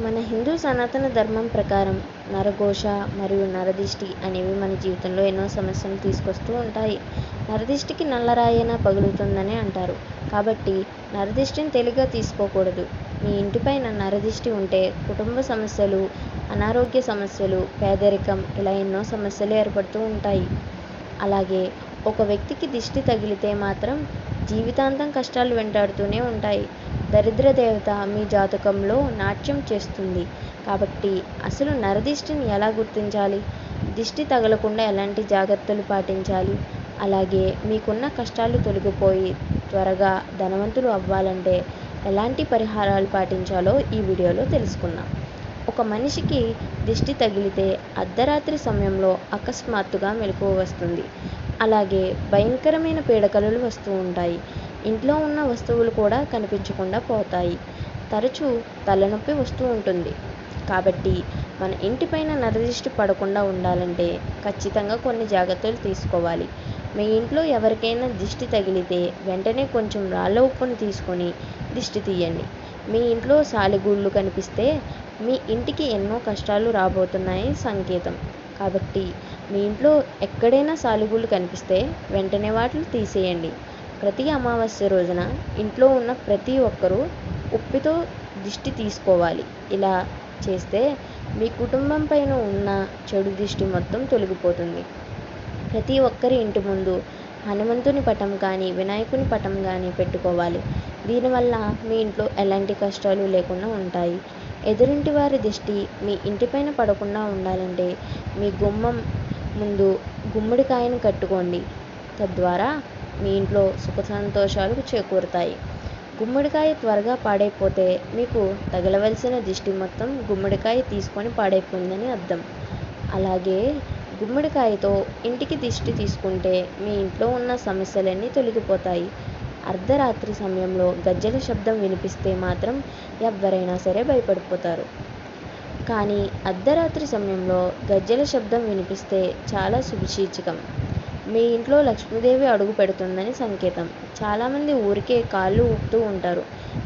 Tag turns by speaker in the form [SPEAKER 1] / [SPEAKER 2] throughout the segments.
[SPEAKER 1] మన హిందూ సనాతన ధర్మం ప్రకారం నరఘోష మరియు నరదిష్టి అనేవి మన జీవితంలో ఎన్నో సమస్యలను తీసుకొస్తూ ఉంటాయి. నరదిష్టికి నల్లరాయన పగులుతుందని అంటారు. కాబట్టి నరదిష్టిని తేలిగ్గా తీసుకోకూడదు. మీ ఇంటిపైన నరదిష్టి ఉంటే కుటుంబ సమస్యలు అనారోగ్య సమస్యలు పేదరికం ఇలా ఎన్నో సమస్యలు ఏర్పడుతూ ఉంటాయి. అలాగే ఒక వ్యక్తికి దిష్టి తగిలితే మాత్రం జీవితాంతం కష్టాలు వెంటాడుతూనే ఉంటాయి. దరిద్ర దేవత మీ జాతకంలో నాట్యం చేస్తుంది. కాబట్టి అసలు నరదిష్టిని ఎలా గుర్తించాలి? దిష్టి తగలకుండా ఎలాంటి జాగ్రత్తలు పాటించాలి? అలాగే మీకున్న కష్టాలు తొలగిపోయి త్వరగా ధనవంతులు అవ్వాలంటే ఎలాంటి పరిహారాలు పాటించాలో ఈ వీడియోలో తెలుసుకుందాం. ఒక మనిషికి దిష్టి తగిలితే అర్ధరాత్రి సమయంలో అకస్మాత్తుగా మెలకువ వస్తుంది. అలాగే భయంకరమైన పీడకలలు వస్తూ ఉంటాయి. ఇంట్లో ఉన్న వస్తువులు కూడా కనిపించకుండా పోతాయి. తరచూ తలనొప్పి వస్తూ ఉంటుంది. కాబట్టి మన ఇంటిపైన నరదిష్టి పడకుండా ఉండాలంటే ఖచ్చితంగా కొన్ని జాగ్రత్తలు తీసుకోవాలి. మీ ఇంట్లో ఎవరికైనా దిష్టి తగిలితే వెంటనే కొంచెం రాళ్ళ ఉప్పును తీసుకొని దిష్టి తీయండి. మీ ఇంట్లో సాలెగూళ్ళు కనిపిస్తే మీ ఇంటికి ఎన్నో కష్టాలు రాబోతున్నాయి సంకేతం. కాబట్టి మీ ఇంట్లో ఎక్కడైనా సాలిగూళ్ళు కనిపిస్తే వెంటనే వాటిని తీసేయండి. ప్రతి అమావాస్య రోజున ఇంట్లో ఉన్న ప్రతి ఒక్కరూ ఉప్పితో దిష్టి తీసుకోవాలి. ఇలా చేస్తే మీ కుటుంబం పైన ఉన్న చెడు దిష్టి మొత్తం తొలగిపోతుంది. ప్రతి ఒక్కరి ఇంటి ముందు హనుమంతుని పటం కానీ వినాయకుని పటం కానీ పెట్టుకోవాలి. దీనివల్ల మీ ఇంట్లో ఎలాంటి కష్టాలు లేకుండా ఉంటాయి. ఎదురింటి వారి దిష్టి మీ ఇంటిపైన పడకుండా ఉండాలంటే మీ గుమ్మం ముందు గుమ్మడికాయను కట్టుకోండి. తద్వారా మీ ఇంట్లో సుఖ సంతోషాలు చేకూరుతాయి. గుమ్మడికాయ త్వరగా పాడైపోతే మీకు తగలవలసిన దిష్టి మొత్తం గుమ్మడికాయ తీసుకొని పాడైపోయిందని అర్థం. అలాగే గుమ్మడికాయతో ఇంటికి దిష్టి తీసుకుంటే మీ ఇంట్లో ఉన్న సమస్యలన్నీ తొలగిపోతాయి. అర్ధరాత్రి సమయంలో గజ్జల శబ్దం వినిపిస్తే మాత్రం ఎవరైనా సరే భయపడిపోతారు. కానీ అర్ధరాత్రి సమయంలో గజ్జల శబ్దం వినిపిస్తే చాలా శుభసూచకం మీ ఇంట్లో లక్ష్మీదేవి అడుగు పెడుతుందని సంకేతం. చాలామంది ఊరికే కాళ్ళు ఊపుతూ ఉంటారు.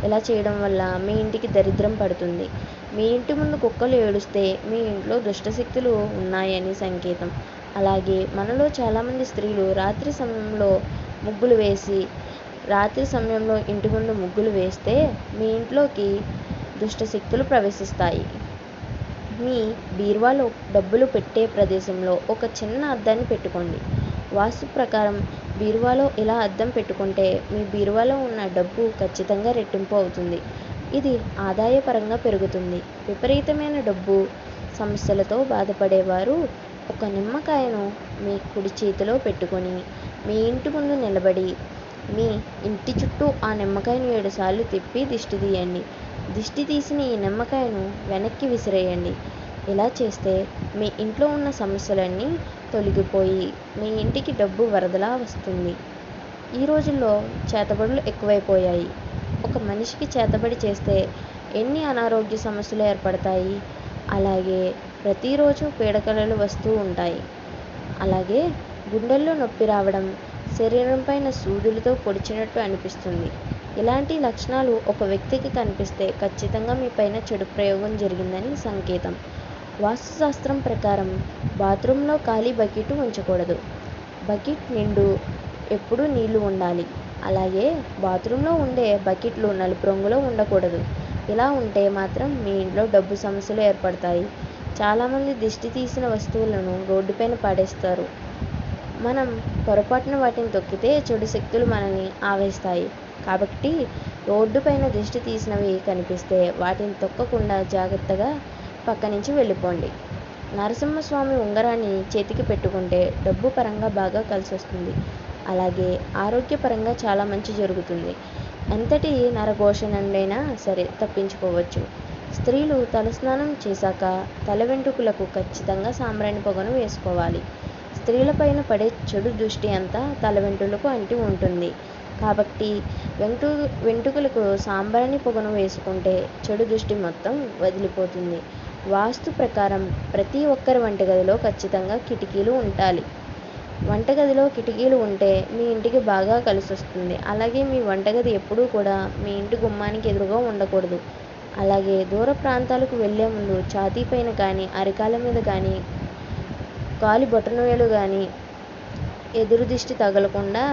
[SPEAKER 1] ఇలా చేయడం వల్ల మీ ఇంటికి దరిద్రం పడుతుంది. మీ ఇంటి ముందు కుక్కలు ఏడుస్తే మీ ఇంట్లో దుష్టశక్తులు ఉన్నాయని సంకేతం. అలాగే మనలో చాలామంది స్త్రీలు రాత్రి సమయంలో ముగ్గులు వేసి రాత్రి సమయంలో ఇంటి ముందు ముగ్గులు వేస్తే మీ ఇంట్లోకి దుష్టశక్తులు ప్రవేశిస్తాయి. మీ బీరువాలో డబ్బులు పెట్టే ప్రదేశంలో ఒక చిన్న అద్దాన్ని పెట్టుకోండి. వాస్తు ప్రకారం బీరువాలో ఇలా అద్దం పెట్టుకుంటే మీ బీరువాలో ఉన్న డబ్బు ఖచ్చితంగా రెట్టింపు అవుతుంది. ఇది ఆదాయపరంగా పెరుగుతుంది. విపరీతమైన డబ్బు సమస్యలతో బాధపడేవారు ఒక నిమ్మకాయను మీ కుడి చేతిలో పెట్టుకొని మీ ఇంటి ముందు నిలబడి మీ ఇంటి చుట్టూ ఆ నిమ్మకాయను ఏడుసార్లు తిప్పి దిష్టి తీయండి. దిష్టి తీసిన ఈ నిమ్మకాయను వెనక్కి విసిరేయండి. ఇలా చేస్తే మీ ఇంట్లో ఉన్న సమస్యలన్నీ తొలగిపోయి మీ ఇంటికి డబ్బు వరదలా వస్తుంది. ఈ రోజుల్లో చేతబడులు ఎక్కువైపోయాయి. ఒక మనిషికి చేతబడి చేస్తే ఎన్ని అనారోగ్య సమస్యలు ఏర్పడతాయి? అలాగే ప్రతిరోజు పీడకలలు వస్తూ ఉంటాయి. అలాగే గుండెల్లో నొప్పి రావడం శరీరం పైన సూదులతో పొడిచినట్టు అనిపిస్తుంది. ఇలాంటి లక్షణాలు ఒక వ్యక్తికి కనిపిస్తే ఖచ్చితంగా మీ పైన చెడు ప్రయోగం జరిగిందని సంకేతం. వాస్తుశాస్త్రం ప్రకారం బాత్రూంలో ఖాళీ బకెట్ ఉంచకూడదు. బకెట్ నిండు ఎప్పుడూ నీళ్ళు ఉండాలి. అలాగే బాత్రూంలో ఉండే బకెట్లు నలుపు రంగులో ఉండకూడదు. ఇలా ఉంటే మాత్రం మీ ఇంట్లో డబ్బు సమస్యలు ఏర్పడతాయి. చాలామంది దిష్టి తీసిన వస్తువులను రోడ్డుపైన పడేస్తారు. మనం పొరపాటున వాటిని తొక్కితే చెడు శక్తులు మనల్ని ఆవేస్తాయి. కాబట్టి రోడ్డుపైన దిష్టి తీసినవి కనిపిస్తే వాటిని తొక్కకుండా జాగ్రత్తగా పక్క నుంచి వెళ్ళిపోండి. నరసింహస్వామి ఉంగరాన్ని చేతికి పెట్టుకుంటే డబ్బు పరంగా బాగా కలిసి వస్తుంది అలాగే ఆరోగ్యపరంగా చాలా మంచి జరుగుతుంది. ఎంతటి నరఘోష నుండైనా సరే తప్పించుకోవచ్చు. స్త్రీలు తలస్నానం చేశాక తల వెంట్రుకలకు ఖచ్చితంగా సాంబ్రాణి పొగను వేసుకోవాలి. స్త్రీలపైన పడే చెడు దృష్టి అంతా తల వెంట్రులకు అంటి ఉంటుంది. కాబట్టి వెంట్రు వెంట్రుకలకు సాంబ్రాణి పొగను వేసుకుంటే చెడు దృష్టి మొత్తం వదిలిపోతుంది. వాస్తు ప్రకారం ప్రతి ఒక్కరి వంటగదిలో ఖచ్చితంగా కిటికీలు ఉండాలి. వంటగదిలో కిటికీలు ఉంటే మీ ఇంటికి బాగా కలిసి వస్తుంది అలాగే మీ వంటగది ఎప్పుడూ కూడా మీ ఇంటి గుమ్మానికి ఎదురుగా ఉండకూడదు. అలాగే దూర ప్రాంతాలకు వెళ్ళే ముందు ఛాతీ పైన కానీ అరికాల మీద కానీ కాలి బొటనవేలు కానీ ఎదురు దిష్టి తగలకుండా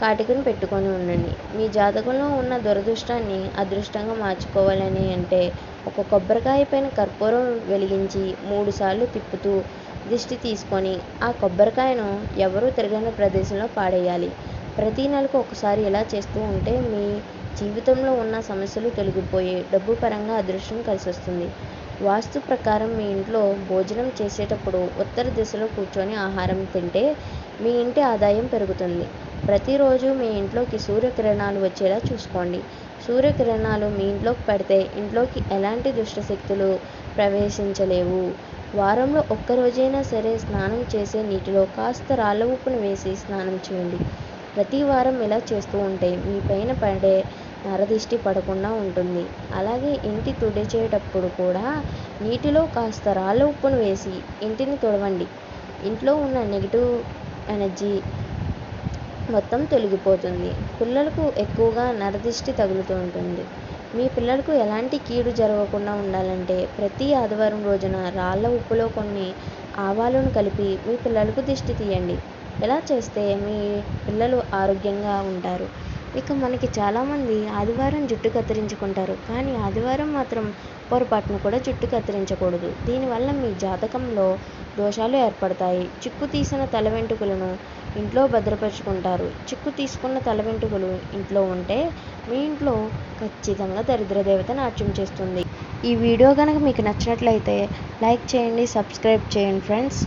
[SPEAKER 1] కాటికను పెట్టుకొని ఉండండి. మీ జాతకంలో ఉన్న దురదృష్టాన్ని అదృష్టంగా మార్చుకోవాలని అంటే ఒక కొబ్బరికాయ పైన కర్పూరం వెలిగించి మూడుసార్లు తిప్పుతూ దిష్టి తీసుకొని ఆ కొబ్బరికాయను ఎవరూ తిరగని ప్రదేశంలో పాడేయాలి. ప్రతి నెలకు ఒకసారి ఇలా చేస్తూ ఉంటే మీ జీవితంలో ఉన్న సమస్యలు తొలగిపోయి డబ్బు పరంగా అదృష్టం కలిసి వస్తుంది వాస్తు ప్రకారం మీ ఇంట్లో భోజనం చేసేటప్పుడు ఉత్తర దిశలో కూర్చొని ఆహారం తింటే మీ ఇంటి ఆదాయం పెరుగుతుంది. ప్రతిరోజు మీ ఇంట్లోకి సూర్యకిరణాలు వచ్చేలా చూసుకోండి. సూర్యకిరణాలు మీ ఇంట్లోకి పడితే ఇంట్లోకి ఎలాంటి దుష్టశక్తులు ప్రవేశించలేవు. వారంలో ఒక్కరోజైనా సరే స్నానం చేసే నీటిలో కాస్త రాళ్ళ ఉప్పును వేసి స్నానం చేయండి. ప్రతి వారం ఇలా చేస్తూ ఉంటే మీ పైన పడే నరదిష్టి పడకుండా ఉంటుంది. అలాగే ఇంటి తుడిచేటప్పుడు కూడా నీటిలో కాస్త రాళ్ళ ఉప్పును వేసి ఇంటిని తుడవండి. ఇంట్లో ఉన్న నెగిటివ్ ఎనర్జీ మొత్తం తొలగిపోతుంది. పిల్లలకు ఎక్కువగా నరదిష్టి తగులుతూ ఉంటుంది. మీ పిల్లలకు ఎలాంటి కీడు జరగకుండా ఉండాలంటే ప్రతి ఆదివారం రోజున రాళ్ళ ఉప్పులో కొన్ని ఆవాలను కలిపి మీ పిల్లలకు దిష్టి తీయండి. ఇలా చేస్తే మీ పిల్లలు ఆరోగ్యంగా ఉంటారు? ఇక మనకి చాలామంది ఆదివారం జుట్టు కత్తిరించుకుంటారు. కానీ ఆదివారం మాత్రం పొరపాటును కూడా జుట్టు కత్తిరించకూడదు. దీనివల్ల మీ జాతకంలో దోషాలు ఏర్పడతాయి. చిక్కు తీసిన తల వెంట్రుకలను ఇంట్లో భద్రపరుచుకుంటారు. చిక్కు తీసుకున్న తల వెంట్రుకలు ఇంట్లో ఉంటే మీ ఇంట్లో ఖచ్చితంగా దరిద్ర దేవత నాట్యం చేస్తుంది. ఈ వీడియో కనుక మీకు నచ్చినట్లయితే లైక్ చేయండి సబ్స్క్రైబ్ చేయండి ఫ్రెండ్స్.